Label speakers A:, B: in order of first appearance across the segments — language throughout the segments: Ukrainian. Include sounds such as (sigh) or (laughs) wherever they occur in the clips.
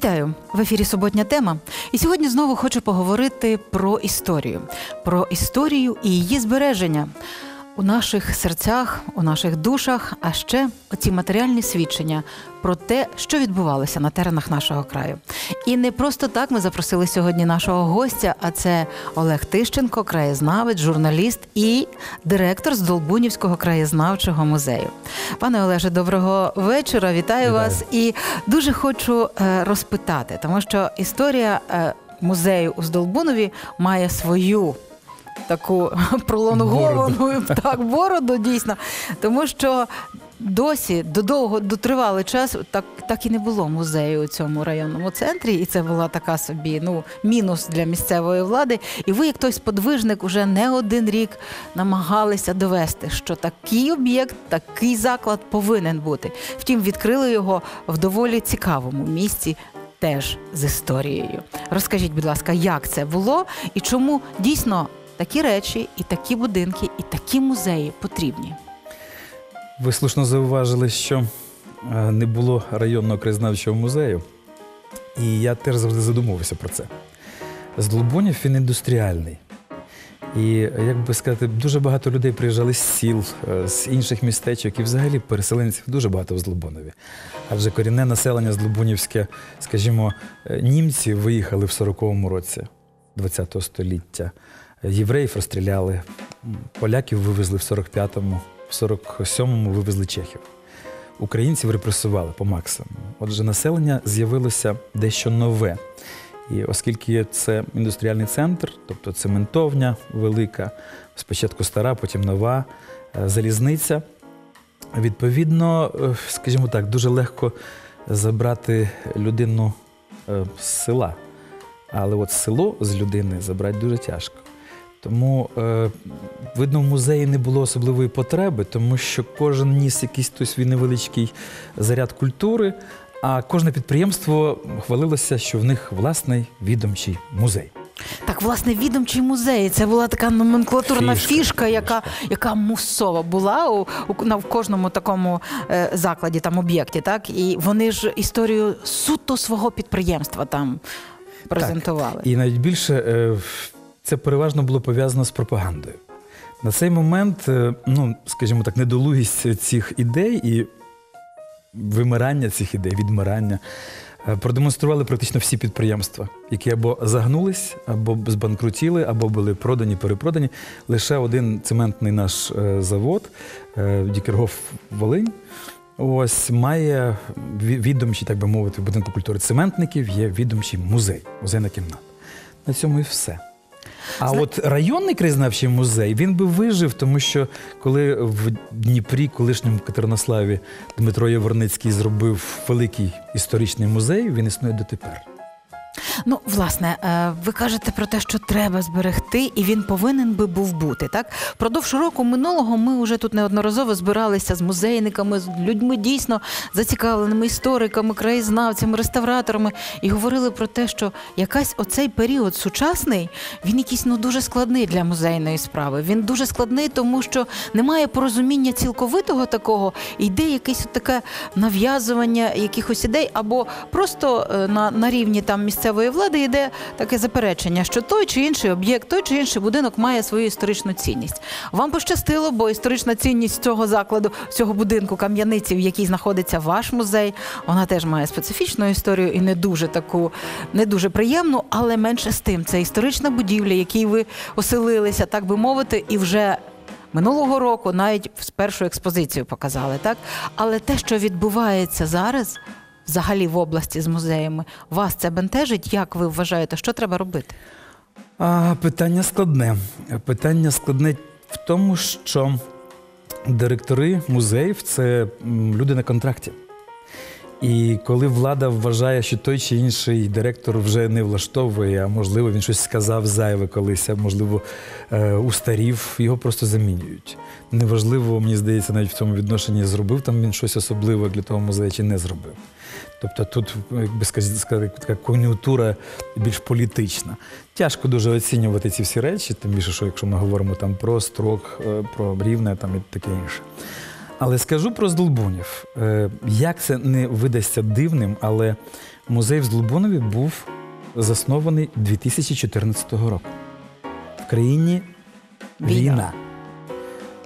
A: Вітаю. В ефірі Суботня тема. І сьогодні знову хочу поговорити про історію, про історію і її збереження у наших серцях, у наших душах, а ще оці матеріальні свідчення про те, що відбувалося на теренах нашого краю. І не просто так ми запросили сьогодні нашого гостя, а це Олег Тищенко, краєзнавець, журналіст і директор з Долбунівського краєзнавчого музею. Пане Олеже, доброго вечора. Вітаю,
B: Вітаю.
A: вас і дуже хочу е, розпитати, тому що історія е, музею у Здолбунові має свою. Таку (laughs) пролонговану (laughs) так бороду дійсно, тому що досі до довго до тривалий час так, так і не було музею у цьому районному центрі, і це була така собі ну мінус для місцевої влади. І ви, як той сподвижник, уже не один рік намагалися довести, що такий об'єкт, такий заклад повинен бути. Втім, відкрили його в доволі цікавому місці. Теж з історією. Розкажіть, будь ласка, як це було і чому дійсно такі речі, і такі будинки, і такі музеї потрібні?
B: Ви слушно зауважили, що е, не було районного краєзнавчого музею, і я теж завжди задумувався про це. Здолбунів він індустріальний. І, як би сказати, дуже багато людей приїжджали з сіл, е, з інших містечок, і взагалі переселенців дуже багато в Злобунові. Адже корінне населення Злобунівське, скажімо, е, німці виїхали в 40-му році ХХ століття. Євреїв розстріляли, поляків вивезли в 45-му, в 47-му вивезли чехів. Українців репресували по максимуму. Отже, населення з'явилося дещо нове. І оскільки це індустріальний центр, тобто цементовня велика, спочатку стара, потім нова, е, залізниця, відповідно, е, скажімо так, дуже легко забрати людину е, з села. Але от село з людини забрати дуже тяжко. Тому, е, видно, в музеї не було особливої потреби, тому що кожен ніс якийсь той свій невеличкий заряд культури, а кожне підприємство хвалилося, що в них власний відомчий музей.
A: Так, власне, відомчий музей. Це була така номенклатурна фішка,
B: Фішка,
A: яка, яка мусова була у, у, на, в кожному такому е, закладі, там об'єкті, так? І вони ж історію суто свого підприємства там презентували.
B: І навіть більше е, це переважно було пов'язано з пропагандою. На цей момент, е, ну, скажімо так, недолугість цих ідей і вимирання цих ідей, відмирання е, продемонстрували практично всі підприємства, які або загнулись, або збанкрутіли, або були продані, перепродані. Лише один цементний наш е, завод Дікергоф Волинь. Ось має ві- відомчий, так би мовити, в будинку культури цементників є відомчий музей, музейна кімната. На цьому і все. А
A: Зна-
B: от районний краєзнавчий музей він би вижив, тому що коли в Дніпрі, колишньому Катеринославі, Дмитро Яворницький зробив великий історичний музей, він існує дотепер.
A: Ну, власне, е, ви кажете про те, що треба зберегти, і він повинен би був бути. Так, впродовж року минулого ми вже тут неодноразово збиралися з музейниками, з людьми дійсно зацікавленими істориками, краєзнавцями, реставраторами, і говорили про те, що якась оцей період сучасний, він якийсь ну дуже складний для музейної справи. Він дуже складний, тому що немає порозуміння цілковитого такого, йде якесь таке нав'язування якихось ідей, або просто е, на, на рівні там місцевої влади йде таке заперечення, що той чи інший об'єкт, той чи інший будинок має свою історичну цінність. Вам пощастило, бо історична цінність цього закладу, цього будинку кам'яниці, в якій знаходиться ваш музей, вона теж має специфічну історію і не дуже таку, не дуже приємну, але менше з тим. Це історична будівля, якій ви оселилися, так би мовити, і вже. Минулого року навіть першу експозицію показали, так? Але те, що відбувається зараз, взагалі в області з музеями, вас це бентежить? Як ви вважаєте, що треба робити?
B: А, питання складне. Питання складне в тому, що директори музеїв це люди на контракті. І коли влада вважає, що той чи інший директор вже не влаштовує, а можливо він щось сказав зайве колись, а можливо е, устарів, його просто замінюють. Неважливо, мені здається, навіть в цьому відношенні зробив там він щось особливе для того музею чи не зробив. Тобто тут, як би сказати, така кон'юнктура більш політична. Тяжко дуже оцінювати ці всі речі, тим більше, що якщо ми говоримо там про строк, е, про рівне там і таке інше. Але скажу про Здолбунів. Е, Як це не видасться дивним, але музей в Здолбунові був заснований 2014 року. В країні
A: Війна.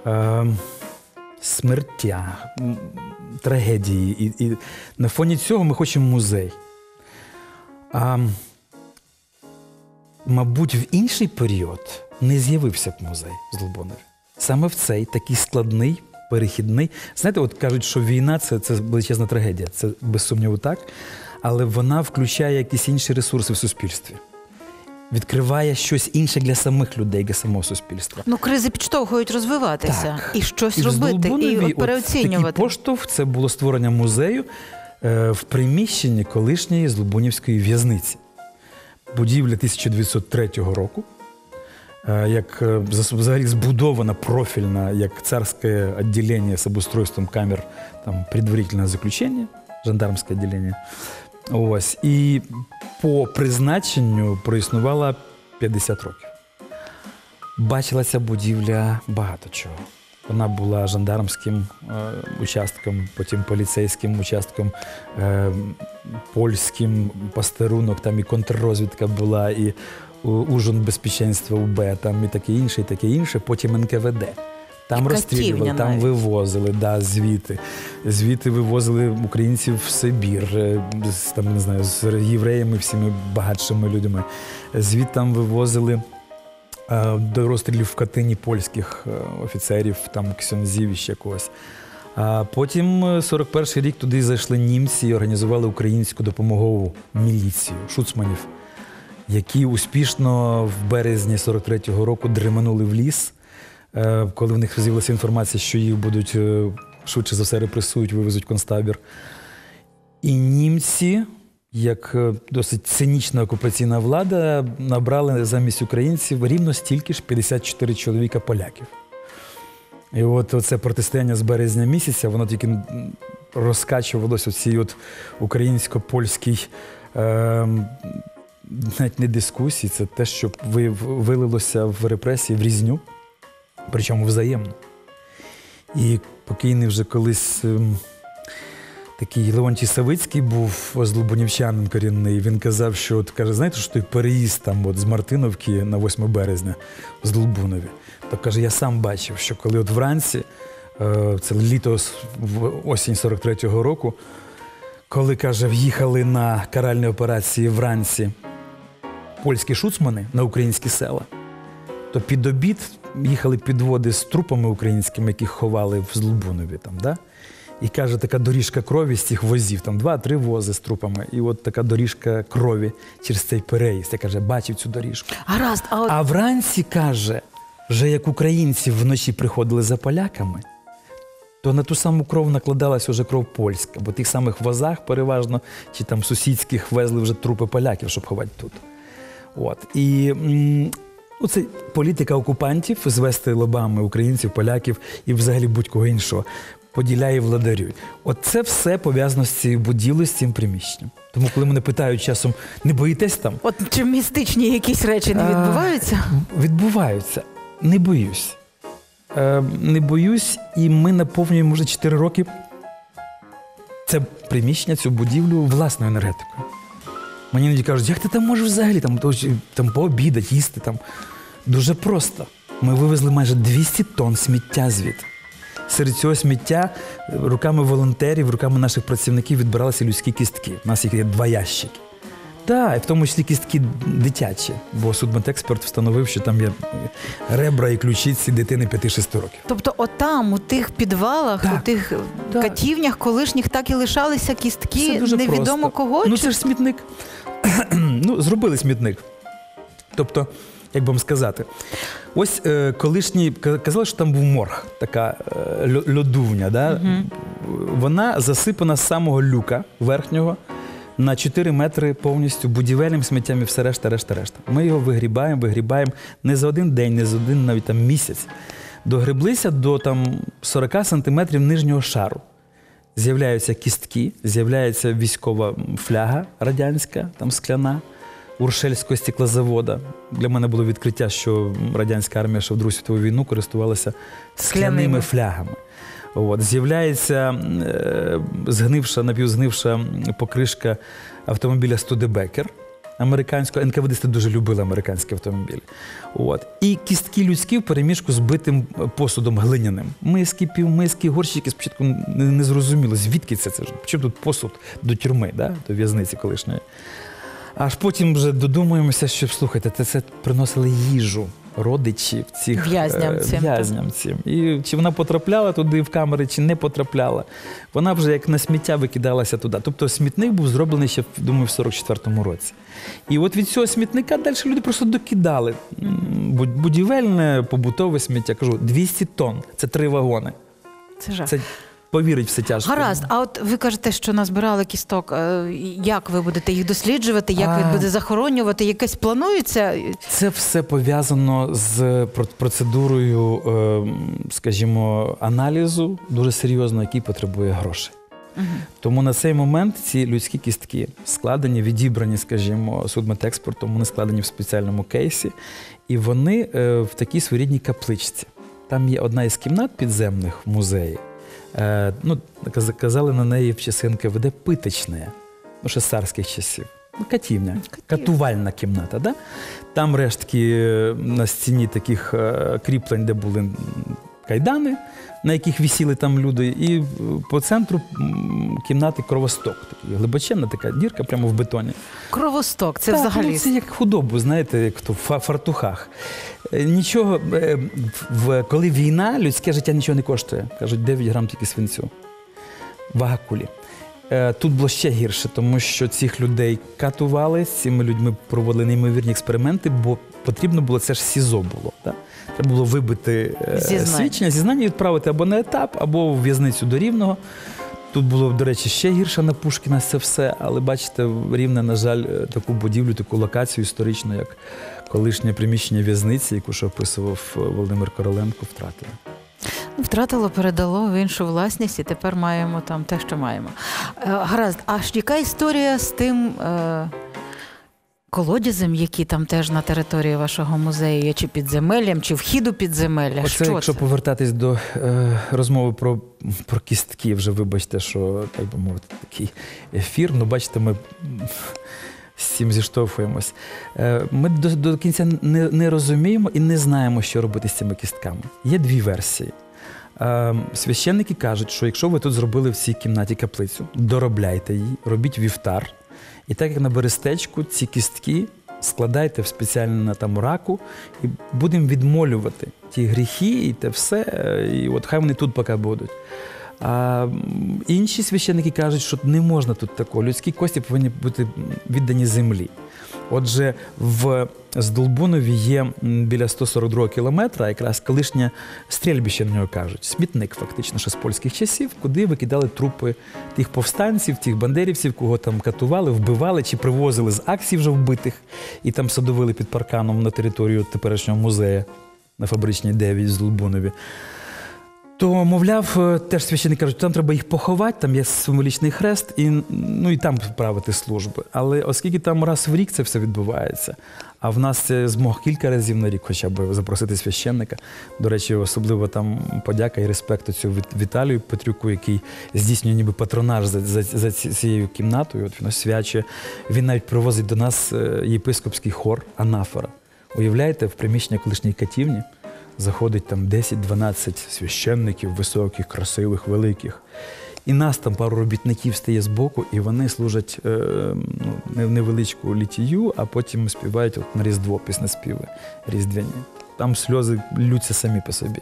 B: війна. Е, смертя, трагедії. І, і на фоні цього ми хочемо музей. А, мабуть, в інший період не з'явився б музей з Долбонові. Саме в цей такий складний, перехідний. Знаєте, от кажуть, що війна це, це величезна трагедія. Це без сумніву так. Але вона включає якісь інші ресурси в суспільстві. Відкриває щось інше для самих людей, для самого суспільства.
A: Ну, кризи підштовхують розвиватися
B: Так.
A: і щось
B: І
A: робити, і переоцінювати.
B: Такий поштовх це було створення музею е, в приміщенні колишньої Злобунівської в'язниці. Будівля 1903 року, як е, взагалі збудована профільна, як царське відділення з обустройством камер, там предварительне заключення, жандармське відділення. Ось. І по призначенню проіснувала 50 років. Бачилася будівля багато чого. Вона була жандармським е, участком, потім поліцейським участком, е, польським постерунок, там і контррозвідка була, і ужин безпеченства УБ, там і таке інше, і таке інше. Потім НКВД. Там розстрілювали, там
A: навіть.
B: вивозили, да, звідти. Звідти вивозили українців в Сибір, е, з, там, не знаю, з євреями, всіми багатшими людьми. Звідти там вивозили е, до розстрілів в Катині польських е, офіцерів, там ксьонзів ще когось. А потім, е, 41-й рік, туди зайшли німці і організували українську допомогову міліцію, шуцманів, які успішно в березні 43-го року дременули в ліс, е, коли в них з'явилася інформація, що їх будуть е, швидше за все репресують, вивезуть концтабір. І німці, як е, досить цинічна окупаційна влада, набрали замість українців рівно стільки ж 54 чоловіка поляків. І от це протистояння з березня місяця, воно тільки розкачувалося цій українсько-польській е, навіть не дискусії, це те, що вилилося в репресії, в різню, причому взаємно. І покійний вже колись ем, такий Леонтій Савицький був злобунівчанин корінний. Він казав, що от каже, знаєте, що той переїзд там от з Мартиновки на 8 березня в Злобунові. То каже, я сам бачив, що коли от вранці, е, це літо осінь 43-го року, коли каже, в'їхали на каральні операції вранці польські шуцмани на українські села, то під обід їхали підводи з трупами українськими, яких ховали в Злобунові. Там, да? І каже, така доріжка крові з цих возів, там два-три вози з трупами. І от така доріжка крові через цей переїзд. Я каже, бачив цю доріжку.
A: Гаразд, а от
B: А вранці каже, вже як українці вночі приходили за поляками, то на ту саму кров накладалася вже кров польська, бо в тих самих возах переважно чи там сусідських везли вже трупи поляків, щоб ховати тут. От. І ну, це політика окупантів звести лобами українців, поляків і взагалі будь-кого іншого. Поділяє і владарює. От це все пов'язано з цією будівлею, з цим приміщенням. Тому, коли мене питають часом, не боїтесь там?
A: от чи містичні якісь речі не
B: А,
A: відбуваються?
B: Відбуваються. Не боюсь. Е, не боюсь, і ми наповнюємо вже 4 роки це приміщення, цю будівлю власною енергетикою. Мені іноді кажуть, як ти там можеш взагалі там, то, там пообідати, їсти там. Дуже просто. Ми вивезли майже 200 тонн сміття звідти. Серед цього сміття е, руками волонтерів, руками наших працівників відбиралися людські кістки. У нас їх є два ящики. Так, і в тому числі кістки дитячі, бо судмедексперт встановив, що там є ребра і ключиці дитини 5-6 років.
A: Тобто, отам, у тих підвалах,
B: Так,
A: у тих
B: так.
A: катівнях колишніх так і лишалися кістки невідомо
B: просто.
A: кого.
B: Ну це ж смітник. (clears throat) ну, зробили смітник. Тобто, як би вам сказати, ось е, колишній казали, що там був морг, така е, льодувня. Да? Вона засипана з самого люка верхнього на 4 метри повністю будівельним сміттям і все решта, решта, решта. Ми його вигрібаємо, вигрібаємо не за один день, не за один навіть там місяць. Догреблися до там 40 сантиметрів нижнього шару. З'являються кістки, з'являється військова фляга радянська, там скляна, Уршельського стеклозавода. Для мене було відкриття, що радянська армія ще в Другу світову війну користувалася скляними
A: Скляними.
B: флягами. От, з'являється е, згнивша, напівзгнивша покришка автомобіля Студебекер. Американського НКВДисти дуже любили американські автомобілі. От. І кістки людські в переміжку з битим посудом глиняним. Миски, півмиски, горщики спочатку не, не зрозуміло, звідки це. це ж? Чому тут посуд до тюрми, да? до в'язниці колишньої. Аж потім вже додумуємося, що слухайте, це, це приносили їжу родичів цих
A: В'язням
B: е, в'язням цим. І чи вона потрапляла туди в камери, чи не потрапляла. Вона вже як на сміття викидалася туди. Тобто смітник був зроблений ще, думаю, в 44-му році. І от від цього смітника далі люди просто докидали. Будівельне, побутове сміття. Кажу, 200 тонн. Це три вагони.
A: Це жах.
B: Це повірить все тяжко.
A: Гаразд, а от ви кажете, що назбирали кісток. Е, Як ви будете їх досліджувати? Як
B: А.
A: ви будете захоронювати? Якесь планується?
B: Це все пов'язано з процедурою, е, скажімо, аналізу дуже серйозно, який потребує грошей.
A: Мгм.
B: Тому на цей момент ці людські кістки складені, відібрані, скажімо, судмедекспортом, вони складені в спеціальному кейсі, і вони е, в такій своєрідній капличці. Там є одна із кімнат підземних в музеї. Е, ну, каз- казали на неї в часинки веде питочне, ну, ще з царських часів. Ну, катівня, катувальна кімната. Да? Там рештки е, на стіні таких е, кріплень, де були кайдани, на яких висіли там люди, і е, по центру кімнати кровосток. Такий глибоченна така дірка прямо в бетоні.
A: Кровосток, це
B: Так,
A: взагалі.
B: Ну, це як худобу, знаєте, як то в фартухах. Е, Нічого, е, в, коли війна, людське життя нічого не коштує. Кажуть, 9 грам тільки свинцю. Вага кулі. Тут було ще гірше, тому що цих людей катували, з цими людьми проводили неймовірні експерименти, бо потрібно було це ж СІЗО було. Так? Треба було вибити е,
A: Зізнання.
B: свідчення, зізнання відправити або на етап, або в в'язницю до рівного. Тут було, до речі, ще гірше на Пушкіна це все, але бачите, рівне, на жаль, е, таку будівлю, таку локацію історичну, як колишнє приміщення в'язниці, яку ж описував е, Володимир Короленко, втратили.
A: Ну, Втратило, передало в іншу власність, і тепер маємо там те, що маємо. Гаразд, а яка історія з тим колодязем, який там теж на території вашого музею є, чи підземеллям, чи вхід у підземелля?
B: Оце,
A: що
B: якщо
A: це?
B: повертатись до е, розмови про, про кістки, вже вибачте, що так би мовити, такий ефір. Ну, бачите, ми з цим зіштовхуємось. Е, ми до, до кінця не, не розуміємо і не знаємо, що робити з цими кістками. Є дві версії. Е, священники кажуть, що якщо ви тут зробили в цій кімнаті каплицю, доробляйте її, робіть вівтар. І так як на берестечку, ці кістки складайте в спеціальну там раку і будемо відмолювати ті гріхи і те все. е, І от хай вони тут поки будуть. А інші священники кажуть, що не можна тут такого. Людські кості повинні бути віддані землі. Отже, в Здолбунові є біля 142 кілометра, якраз колишнє стрільбище на нього кажуть, смітник, фактично, ще з польських часів, куди викидали трупи тих повстанців, тих бандерівців, кого там катували, вбивали чи привозили з акцій вже вбитих, і там садовили під парканом на територію теперішнього музею на фабричній 9 в Здолбунові. То, мовляв, е, теж священники кажуть, там треба їх поховати, там є символічний хрест, і, ну, і там правити служби. Але оскільки там раз в рік це все відбувається, а в нас це змог кілька разів на рік хоча б запросити священника. До речі, особливо там подяка і респект цю Віталію Петрюку, який здійснює ніби патронаж за, за, за цією кімнатою. От він освячує. Він навіть привозить до нас е, єпископський хор Анафора. Уявляєте, в приміщення колишньої катівні заходить там 10-12 священників, високих, красивих, великих. І нас там пару робітників стає збоку, і вони служать е, ну, невеличку літію, а потім співають от на Різдво піснеспіви різдвяні. Там сльози лються самі по собі.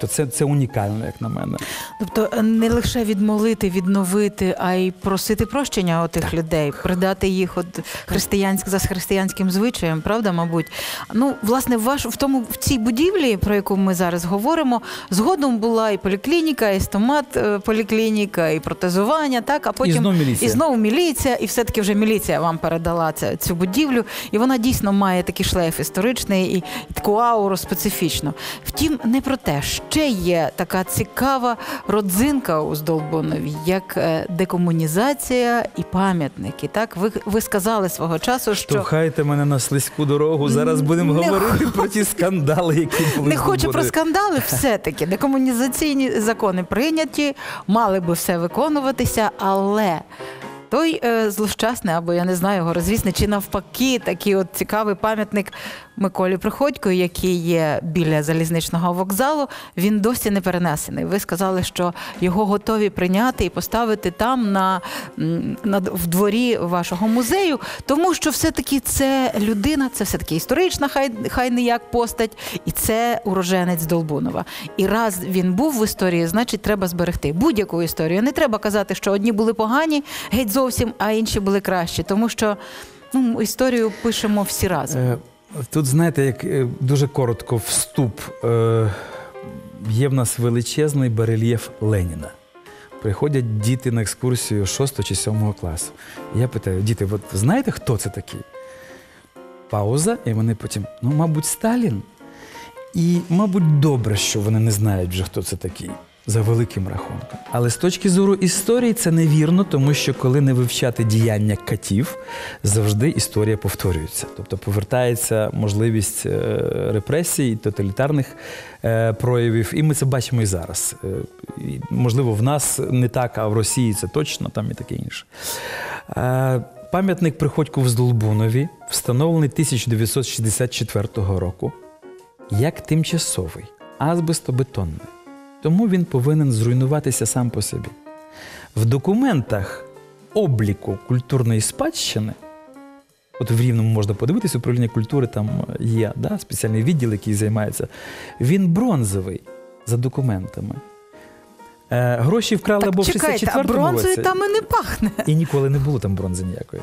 B: Тобто це, це унікально, як на мене.
A: Тобто е, не лише відмолити, відновити, а й просити прощення у тих людей, придати їх от християнськ за християнським звичаєм, правда, мабуть. Ну, власне, ваш в тому в цій будівлі, про яку ми зараз говоримо, згодом була і поліклініка, і стомат е, поліклініка, і протезування, так, а потім
B: і знову міліція.
A: І знову міліція, і все-таки вже міліція вам передала ця, цю будівлю, і вона дійсно має такий шлейф історичний і, і таку ауру специфічну. Втім, не про те, ще є така цікава родзинка у Здолбунові, як е, декомунізація і пам'ятники. Так, ви, ви сказали свого часу, що
B: Штовхайте мене на слизьку дорогу. Зараз будемо
A: Не
B: говорити про ті скандали, які були.
A: не хочу про скандали, (laughs) все-таки декомунізаційні закони прийняті, мали би все виконуватися, але. Той е, злощасний, або я не знаю його розвісний, чи навпаки, такий от цікавий пам'ятник Миколі Приходько, який є біля залізничного вокзалу, він досі не перенесений. Ви сказали, що його готові прийняти і поставити там на, на в дворі вашого музею, тому що все-таки це людина, це все-таки історична, хай, хай не як постать, і це уроженець Долбунова. І раз він був в історії, значить треба зберегти будь-яку історію. Не треба казати, що одні були погані, геть зовсім, а інші були кращі, тому що ну, історію пишемо всі разом.
B: Е, Тут, знаєте, як е, дуже коротко вступ. Е, Є в нас величезний барельєф Леніна. Приходять діти на екскурсію 6 чи 7 класу. Я питаю, діти, от знаєте, хто це такий? Пауза, і вони потім, ну, мабуть, Сталін. І, мабуть, добре, що вони не знають вже, хто це такий, за великим рахунком. Але з точки зору історії це невірно, тому що коли не вивчати діяння катів, завжди історія повторюється. Тобто повертається можливість е, репресій, тоталітарних е, проявів, і ми це бачимо і зараз. Е, можливо, в нас не так, а в Росії це точно, там і таке інше. Пам'ятник Приходьку в Здолбунові встановлений 1964 року як тимчасовий, азбестобетонний. Тому він повинен зруйнуватися сам по собі. В документах обліку культурної спадщини, от в Рівному можна подивитися, управління культури там є да, спеціальний відділ, який займається. Він бронзовий за документами. Е, гроші вкрали або в
A: чекайте, а
B: 64-му
A: бронзою
B: році.
A: там і не пахне.
B: І ніколи не було там бронзи ніякої.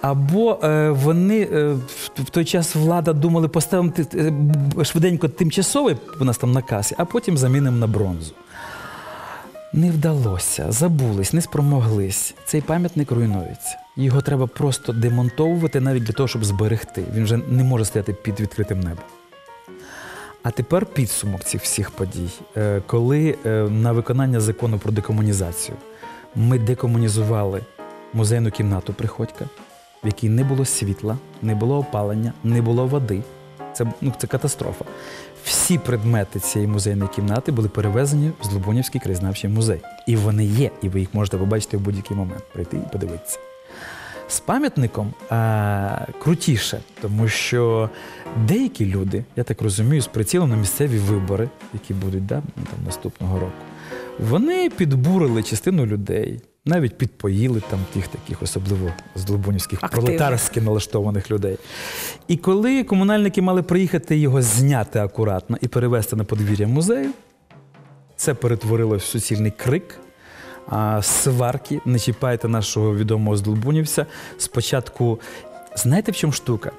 B: Або е, вони е, в, той час влада думали поставити е, швиденько тимчасовий у нас там на касі, а потім замінимо на бронзу. Не вдалося, забулись, не спромоглись. Цей пам'ятник руйнується. Його треба просто демонтовувати навіть для того, щоб зберегти. Він вже не може стояти під відкритим небом. А тепер підсумок цих всіх подій. Коли на виконання закону про декомунізацію ми декомунізували музейну кімнату Приходька, в якій не було світла, не було опалення, не було води. Це, ну, це катастрофа. Всі предмети цієї музейної кімнати були перевезені в Злобунівський краєзнавчий музей. І вони є, і ви їх можете побачити в будь-який момент, прийти і подивитися. З пам'ятником а, крутіше, тому що деякі люди, я так розумію, з прицілом на місцеві вибори, які будуть да, там, наступного року, вони підбурили частину людей, навіть підпоїли там тих таких, особливо з Долбунівських пролетарськи налаштованих людей. І коли комунальники мали приїхати його зняти акуратно і перевезти на подвір'я музею, це перетворилось в суцільний крик. Сварки, не чіпайте нашого відомого здолбунівця. Спочатку, знаєте, в чому штука?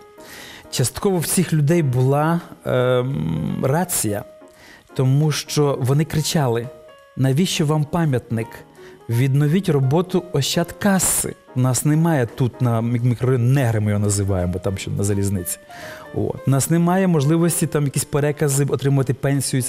B: Частково в цих людей була ем, рація, тому що вони кричали: навіщо вам пам'ятник? Відновіть роботу Ощадкаси. У нас немає тут на мік- мікрорайон негри, ми його називаємо, там що на залізниці. У нас немає можливості там якісь перекази отримати пенсію.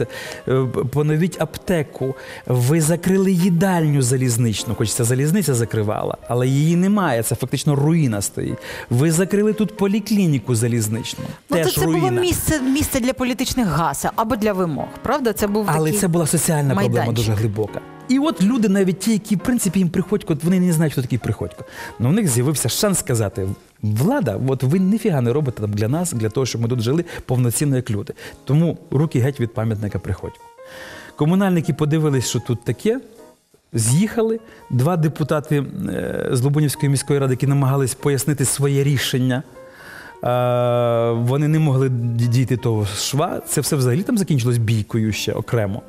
B: Е, Поновіть аптеку. Ви закрили їдальню залізничну, хоч ця залізниця закривала, але її немає. Це фактично руїна стоїть. Ви закрили тут поліклініку залізничну.
A: Ну,
B: Теж
A: то це
B: руїна.
A: було місце, місце для політичних гасел або для вимог. Правда? Це був
B: Але
A: такий...
B: це була соціальна проблема дуже глибока. І от люди, навіть ті, які в принципі їм приходько, вони не знають, хто такий приходько. Ну в них з'явився шанс сказати: влада, от ви ніфіга не робите для нас, для того, щоб ми тут жили повноцінно як люди. Тому руки геть від пам'ятника приходько. Комунальники подивились, що тут таке. З'їхали два депутати е, з Лубунівської міської ради, які намагались пояснити своє рішення. Е, Вони не могли дійти того шва. Це все взагалі там закінчилось бійкою ще окремо.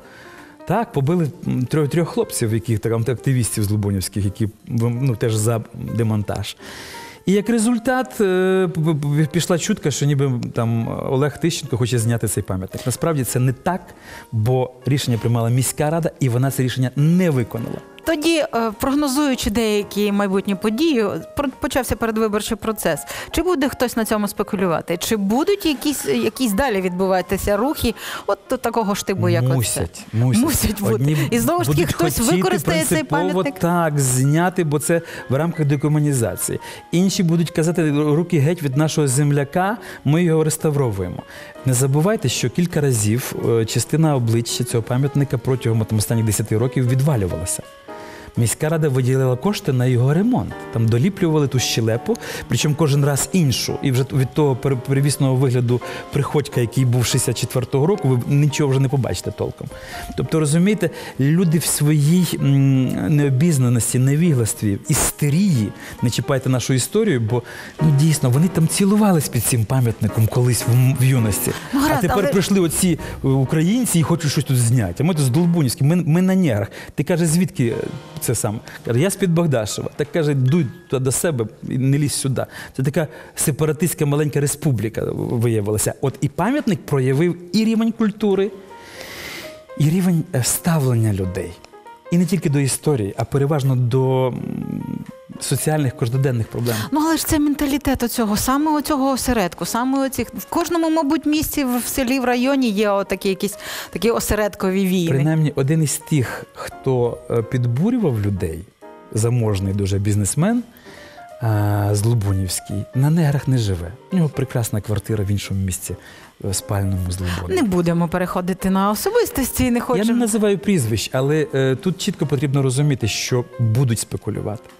B: Так, побили трьох, трьох хлопців, яких там активістів з Лубонівських, які ну, теж за демонтаж. І як результат е, пішла чутка, що ніби там Олег Тищенко хоче зняти цей пам'ятник. Насправді це не так, бо рішення приймала міська рада, і вона це рішення не виконала.
A: Тоді, е, прогнозуючи деякі майбутні події, почався передвиборчий процес. Чи буде хтось на цьому спекулювати? Чи будуть якісь, якісь далі відбуватися рухи? От до такого штибу, як оце?
B: мусять, мусять.
A: Мусять бути.
B: Одні
A: І знову ж таки, хтось використає цей пам'ятник?
B: Так, зняти, бо це в рамках декомунізації. Інші будуть казати, руки геть від нашого земляка, ми його реставровуємо. Не забувайте, що кілька разів е, частина обличчя цього пам'ятника протягом там, останніх 10 років відвалювалася. Міська рада виділила кошти на його ремонт. Там доліплювали ту щелепу, причому кожен раз іншу. І вже від того пер- перевісного вигляду приходька, який був 64-го року, ви нічого вже не побачите толком. Тобто, розумієте, люди в своїй необізнаності, невігластві, істерії, не чіпайте нашу історію, бо ну дійсно вони там цілувались під цим пам'ятником колись в, в юності.
A: Ну,
B: а тепер
A: але-
B: прийшли оці е, українці і хочуть щось тут зняти. А ми тут з Долбунівським, ми, ми на нерах. Ти каже, звідки е, це саме? Каже, я з-під Богдашева. Так каже, дуй до себе і не лізь сюди. Це така сепаратистська маленька республіка виявилася. От і пам'ятник проявив і рівень культури, і рівень е, ставлення людей. І не тільки до історії, а переважно до соціальних кожноденних проблем.
A: Ну, але ж це менталітет оцього, саме оцього осередку, саме оцих. В кожному, мабуть, місці в селі, в районі є отакі якісь такі осередкові війни.
B: Принаймні, один із тих, хто е, підбурював людей, заможний дуже бізнесмен з Лубунівський, на неграх не живе. У нього прекрасна квартира в іншому місці спальному з Лубуні.
A: Не будемо переходити на особистості, не
B: Я не називаю прізвищ, але е, тут чітко потрібно розуміти, що будуть спекулювати.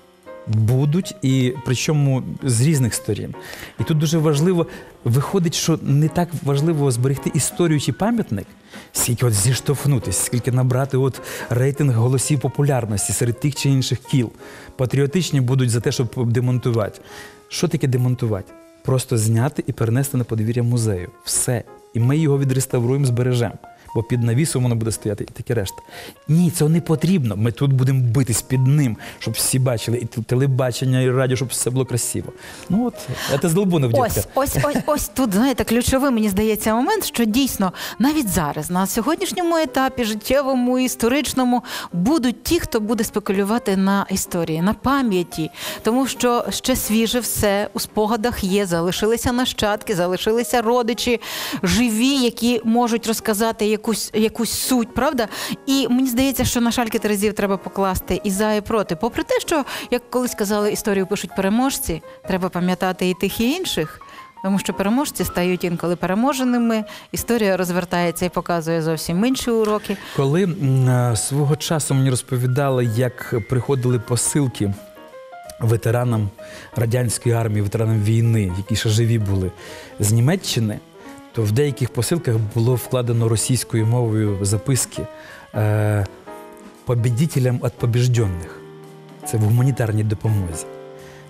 B: Будуть, і причому з різних сторін. І тут дуже важливо, виходить, що не так важливо зберегти історію чи пам'ятник, скільки от зіштовхнутися, скільки набрати от рейтинг голосів популярності серед тих чи інших кіл. Патріотичні будуть за те, щоб демонтувати. Що таке демонтувати? Просто зняти і перенести на подвір'я музею. Все. І ми його відреставруємо, збережемо. Бо під навісом воно буде стояти і таке решта. Ні, цього не потрібно. Ми тут будемо битись під ним, щоб всі бачили, і телебачення, і радіо, щоб все було красиво. Ну от, це здолбунов дітка.
A: Ось, ось, ось, ось тут, знаєте, ключовий, мені здається, момент, що дійсно навіть зараз, на сьогоднішньому етапі, життєвому, історичному, будуть ті, хто буде спекулювати на історії, на пам'яті, тому що ще свіже все у спогадах є, залишилися нащадки, залишилися родичі, живі, які можуть розказати якусь, якусь суть, правда? І мені здається, що на шальки терезів треба покласти і за, і проти. Попри те, що, як колись казали, історію пишуть переможці, треба пам'ятати і тих, і інших. Тому що переможці стають інколи переможеними, історія розвертається і показує зовсім інші уроки.
B: Коли е, свого часу мені розповідали, як приходили посилки ветеранам радянської армії, ветеранам війни, які ще живі були з Німеччини, то в деяких посилках було вкладено російською мовою записки е, побідітелям від побіжденних. Це в гуманітарній допомозі.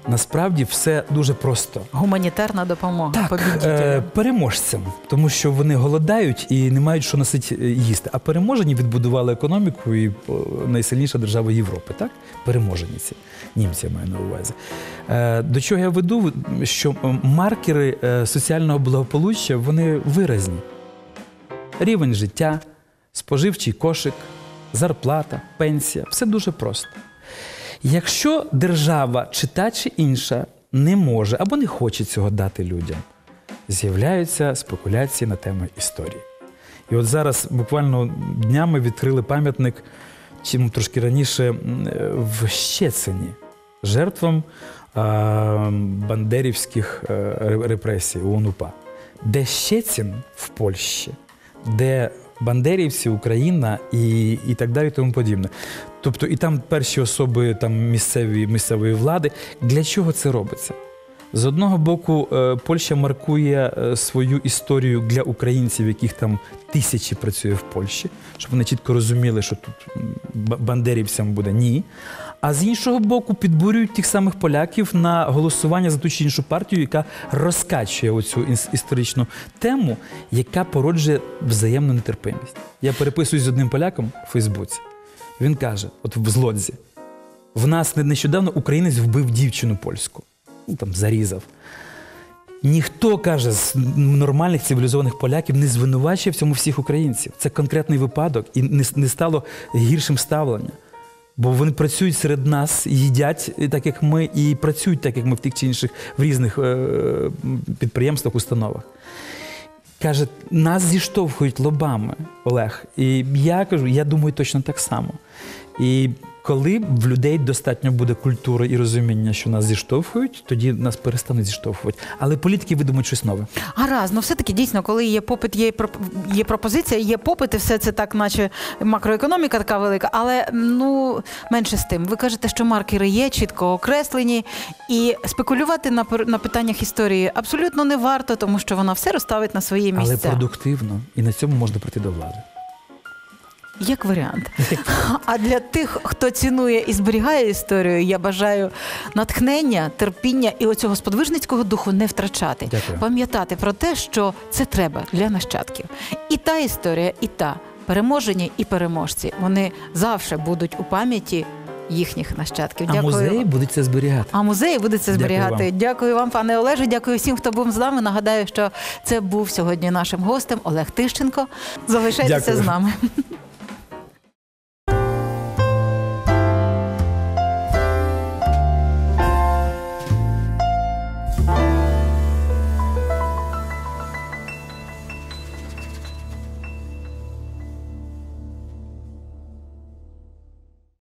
B: Насправді все дуже просто.
A: Гуманітарна допомога.
B: Так, е, переможцям, тому що вони голодають і не мають що носити е, їсти. А переможені відбудували економіку і найсильніша держава Європи. Так, переможені ці німці я маю на увазі. Е, до чого я веду, що маркери е, соціального благополуччя вони виразні. Рівень життя, споживчий кошик, зарплата, пенсія все дуже просто. Якщо держава чи та чи інша не може або не хоче цього дати людям, з'являються спекуляції на тему історії. І от зараз буквально днями відкрили пам'ятник, чим трошки раніше в Щецині, жертвам бандерівських е, ре- репресій УНУПА, де Щецин в Польщі, де бандерівці, Україна і, і так далі, тому подібне. Тобто, і там перші особи там, місцеві, місцевої влади. Для чого це робиться? З одного боку, е, Польща маркує е, свою історію для українців, яких там тисячі працює в Польщі, щоб вони чітко розуміли, що тут бандерівцям буде ні. А з іншого боку, підбурюють тих самих поляків на голосування за ту чи іншу партію, яка розкачує оцю іс- історичну тему, яка породжує взаємну нетерпимість. Я переписуюсь з одним поляком у Фейсбуці. Він каже: от в Злодзі, в нас не- нещодавно українець вбив дівчину польську, ну там зарізав. Ніхто каже з нормальних цивілізованих поляків не звинувачує в цьому всіх українців. Це конкретний випадок і не стало гіршим ставлення. Бо вони працюють серед нас, їдять е, так, як ми, і працюють так, як ми в тих чи інших в різних е, підприємствах, установах. Каже, нас зіштовхують лобами, Олег. І я кажу, я думаю точно так само. І коли в людей достатньо буде культури і розуміння, що нас зіштовхують, тоді нас перестануть зіштовхувати. Але політики видумають щось нове.
A: Гаразд, ну все-таки дійсно, коли є попит, є, є пропозиція, є попит, і все це так, наче макроекономіка така велика. Але ну менше з тим. Ви кажете, що маркери є чітко окреслені, і спекулювати на, на питаннях історії абсолютно не варто, тому що вона все розставить на свої місця.
B: Але продуктивно, і на цьому можна прийти до влади.
A: Як варіант. А для тих, хто цінує і зберігає історію, я бажаю натхнення, терпіння і оцього сподвижницького духу не втрачати.
B: Дякую.
A: Пам'ятати про те, що це треба для нащадків. І та історія, і та переможені і переможці. Вони завжди будуть у пам'яті їхніх нащадків.
B: А музеї будуть це зберігати.
A: А музеї буде це
B: Дякую
A: зберігати.
B: вам.
A: Дякую вам, пане Олеже. Дякую всім, хто був з нами. Нагадаю, що це був сьогодні нашим гостем Олег Тищенко. Залишайтеся
B: Дякую.
A: з нами.